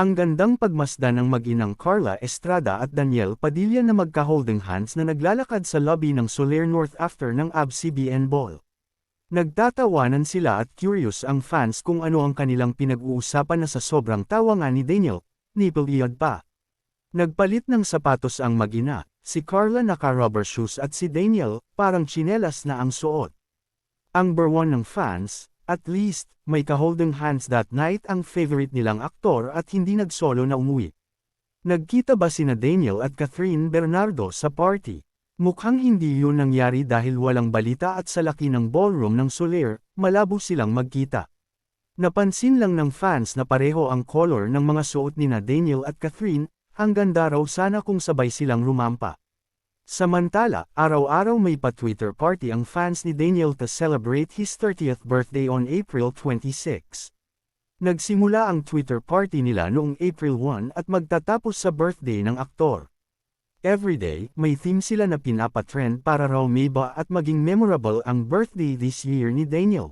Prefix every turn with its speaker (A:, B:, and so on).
A: Ang gandang pagmasdan ng mag-inang Carla Estrada at Daniel Padilla na magka-holding hands na naglalakad sa lobby ng Soler North after ng ABS-CBN Ball. Nagtatawanan sila at curious ang fans kung ano ang kanilang pinag-uusapan na sa sobrang tawa nga ni Daniel, nipple iyod pa. Nagpalit ng sapatos ang mag-ina, si Carla naka-rubber shoes at si Daniel, parang tsinelas na ang suot. Ang berwan ng fans, at least, may ka-holding hands that night ang favorite nilang aktor at hindi nagsolo na umuwi. Nagkita ba sina Daniel at Catherine Bernardo sa party? Mukhang hindi yun nangyari dahil walang balita at sa laki ng ballroom ng Soler, malabo silang magkita. Napansin lang ng fans na pareho ang color ng mga suot ni na Daniel at Catherine, ang ganda raw sana kung sabay silang rumampa. Samantala, araw-araw may pa-Twitter party ang fans ni Daniel to celebrate his 30th birthday on April 26. Nagsimula ang Twitter party nila noong April 1 at magtatapos sa birthday ng aktor. Everyday, may theme sila na pinapatrend para raw may ba at maging memorable ang birthday this year ni Daniel.